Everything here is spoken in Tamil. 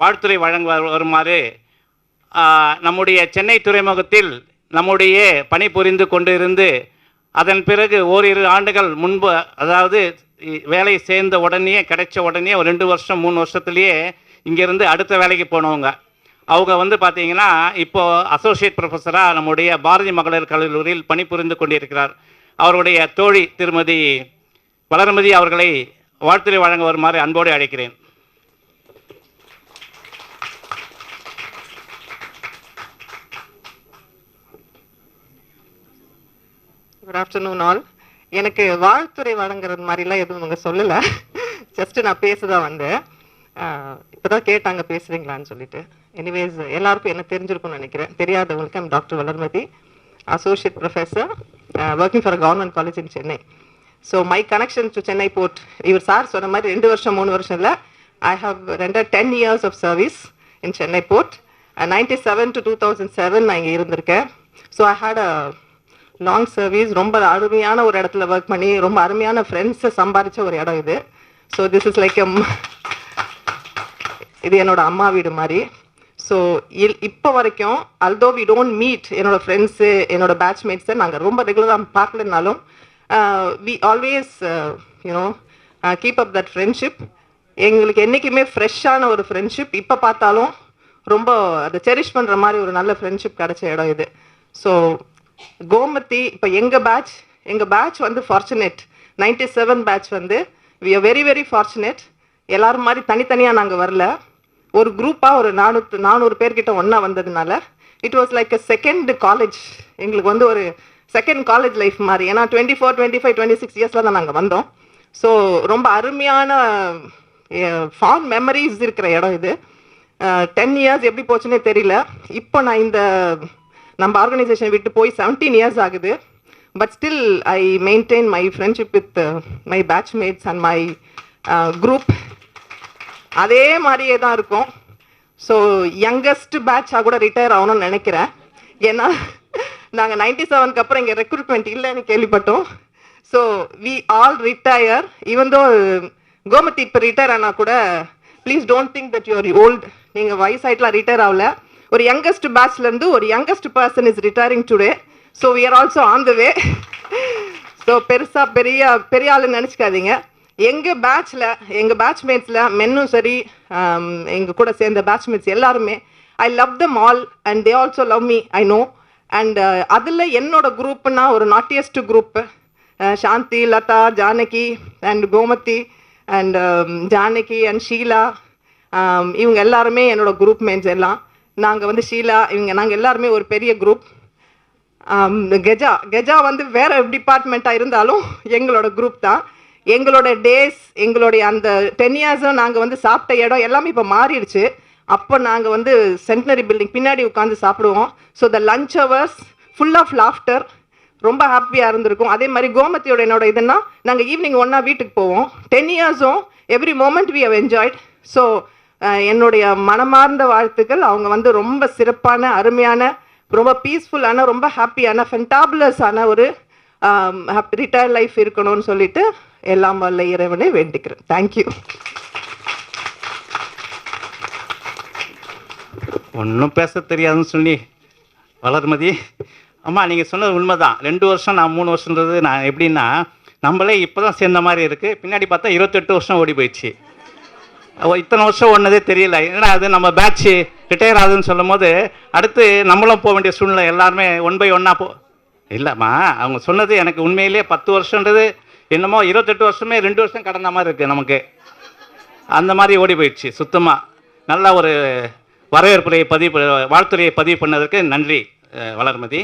வாழ்த்துறை வழங்க வருமாறு நம்முடைய சென்னை துறைமுகத்தில் நம்முடைய பணிபுரிந்து கொண்டிருந்து அதன் பிறகு ஓரிரு ஆண்டுகள் முன்பு அதாவது வேலை சேர்ந்த உடனே கிடைச்ச உடனே ஒரு ரெண்டு வருஷம் மூணு வருஷத்துலேயே இங்கேருந்து அடுத்த வேலைக்கு போனவங்க. அவங்க வந்து பார்த்தீங்கன்னா இப்போது அசோசியேட் ப்ரொஃபஸராக நம்முடைய பாரதி மகளிர் கல்லூரியில் பணிபுரிந்து கொண்டிருக்கிறார். அவருடைய தோழி திருமதி வளர்மதி அவர்களை வாழ்த்துறை வழங்க வருமாறு அன்போடு அழைக்கிறேன். குட் ஆஃப்டர்நூன் ஆல் எனக்கு வாழ்த்துறை வழங்குறது மாதிரிலாம் எதுவும் அவங்க சொல்லலை. ஜஸ்ட் நான் பேசதான் வந்தேன். ஆஹ் இப்பதான் கேட்டாங்க பேசுறீங்களான்னு சொல்லிட்டு. எனிவேஸ் எல்லாருக்கும் என்ன தெரிஞ்சிருக்கும்னு நினைக்கிறேன். தெரியாதவங்களுக்கு I'm doctor Valarmathi associate professor working for government college in Chennai so my connection to Chennai port இவர் சார் சொன்ன மாதிரி ரெண்டு வருஷம் மூணு வருஷம் இல்லை. I have rendered ten years of service in Chennai port ninety seven to two thousand seven நான் இங்கே இருந்திருக்கேன். So I had a long service ரொம்ப அருமையான ஒரு இடத்துல ஒர்க் பண்ணி ரொம்ப அருமையான ஃப்ரெண்ட்ஸை சம்பாதிச்ச ஒரு இடம் இது. ஸோ திஸ் இஸ் லைக் இது என்னோட அம்மா வீடு மாதிரி. ஸோ இல் இப்போ வரைக்கும் அல்தோ வி டோன்ட் மீட் என்னோட ஃப்ரெண்ட்ஸு என்னோட பேட்ச்மேட்ஸை நாங்கள் ரொம்ப ரெகுலராக பார்க்கலனாலும் we always you know keep up that friendship எங்களுக்கு என்றைக்குமே ஃப்ரெஷ்ஷான ஒரு ஃப்ரெண்ட்ஷிப் இப்போ பார்த்தாலும் ரொம்ப அதை செரிஷ் பண்ணுற மாதிரி ஒரு நல்ல ஃப்ரெண்ட்ஷிப் கிடைச்ச இடம் இது. ஸோ கோமதி இப்போ எங்கள் பேட்ச் எங்கள் பேட்ச் வந்து ஃபார்ச்சுனேட் நைன்டி செவன் பேட்ச் வந்து we are very very fortunate எல்லோரும் மாதிரி தனித்தனியாக நாங்கள் வரல. ஒரு குரூப்பாக ஒரு நானூற்று நானூறு பேர்கிட்ட ஒன்றா வந்ததுனால it was like a second college எங்களுக்கு வந்து ஒரு செகண்ட் காலேஜ் லைஃப் மாதிரி. ஏன்னா twenty four twenty five twenty six இயர்ஸில் தான் நாங்கள் வந்தோம். ஸோ ரொம்ப அருமையான ஃபார்ம் மெமரிஸ் இருக்கிற இடம் இது. டென் இயர்ஸ் எப்படி போச்சுன்னே தெரியல. இப்போ நான் இந்த நம்ம ஆர்கனைசேஷன் விட்டு போய் செவன்டீன் இயர்ஸ் ஆகுது. But still I maintain my friendship with my batchmates and my group அதே மாதிரியே தான் இருக்கும். ஸோ யங்கஸ்ட் பேட்சாக கூட ரிட்டையர் ஆகணும்னு நினைக்கிறேன். ஏன்னா நாங்கள் நைன்டி செவனுக்கு அப்புறம் இங்கே ரெக்ரூட்மெண்ட் இல்லைன்னு கேள்விப்பட்டோம். So we all retire even though Gomathi இப்போ ரிட்டையர் ஆனால் கூட please don't think that you're old நீங்கள் வயசாயிட்டலாம் ரிட்டையர் ஆகல. ஒரு யங்கஸ்ட் பேட்ச்லேருந்து ஒரு youngest person is retiring today so we are also on the way so பெருசாக பெரிய பெரிய ஆளுன்னு நினச்சிக்காதீங்க. எங்கள் பேட்ச்சில் எங்கள் பேட்ச்மேட்ஸில் மென்னும் சரி um, எங்கள் கூட சேர்ந்த பேட்ச்மேட்ஸ் எல்லாருமே I love them all and they also love me I know and அதில் என்னோட குரூப்புன்னா ஒரு naughtiest group Shanthi Latha Janaki and Gomathi and Janaki and Sheela இவங்க எல்லாருமே என்னோட குரூப் மேட்ஸ் எல்லாம். நாங்கள் வந்து ஷீலா இவங்க நாங்கள் எல்லாருமே ஒரு பெரிய குரூப் கெஜா கெஜா வந்து வேறு டிபார்ட்மெண்ட்டாக இருந்தாலும் எங்களோட குரூப் தான். எங்களோட டேஸ் எங்களுடைய அந்த டென் இயர்ஸும் நாங்கள் வந்து சாப்பிட்ட இடம் எல்லாமே இப்போ மாறிடுச்சு. அப்போ நாங்கள் வந்து சென்டனரி பில்டிங் பின்னாடி உட்காந்து சாப்பிடுவோம். So the lunch hours full of laughter ரொம்ப ஹாப்பியாக இருந்திருக்கும். அதே மாதிரி கோமத்தியோட என்னோட இதுன்னா நாங்கள் ஈவினிங் ஒன்றா வீட்டுக்கு போவோம். Ten இயர்ஸும் every moment we have enjoyed so என்னுடைய மனமார்ந்த வாழ்த்துக்கள். அவங்க வந்து ரொம்ப சிறப்பான அருமையான ரொம்ப பீஸ்ஃபுல்லான ரொம்ப ஹாப்பியான ஃபென்டாபுலஸான ஒரு ரிட்டையர் லைஃப் இருக்கணும்னு சொல்லிட்டு எல்லாம் வல்ல இறைவனை வேண்டிக்கிறேன். தேங்க்யூ ஒன்றும் பேச தெரியாதுன்னு சொல்லி வளர்மதி அம்மா நீங்கள் சொன்னது உண்மைதான். ரெண்டு வருஷம் நான் மூணு வருஷன்றது நான் எப்படின்னா நம்மளே இப்போ தான் சேர்ந்த மாதிரி இருக்குது பின்னாடி பார்த்தா இருபத்தெட்டு வருஷம் ஓடி போயிடுச்சு. இத்தனை வருஷம் ஒன்றதே தெரியல. ஏன்னா அது நம்ம பேட்ச்சு ரிட்டையர் ஆகுதுன்னு சொல்லும் போது அடுத்து நம்மளும் போக வேண்டிய சூழ்நிலை எல்லாருமே ஒன் பை ஒன்னாக போ இல்லைம்மா அவங்க சொன்னது எனக்கு உண்மையிலேயே பத்து வருஷன்றது என்னமோ இருபத்தெட்டு வருஷமே ரெண்டு வருஷம் கடந்த மாதிரி இருக்குது நமக்கு. அந்த மாதிரி ஓடி போயிடுச்சு சுத்தமாக நல்ல ஒரு வரவேற்புரையை பதிவு வாழ்த்துறையை பதிவு பண்ணதற்கு நன்றி வளர்மதி.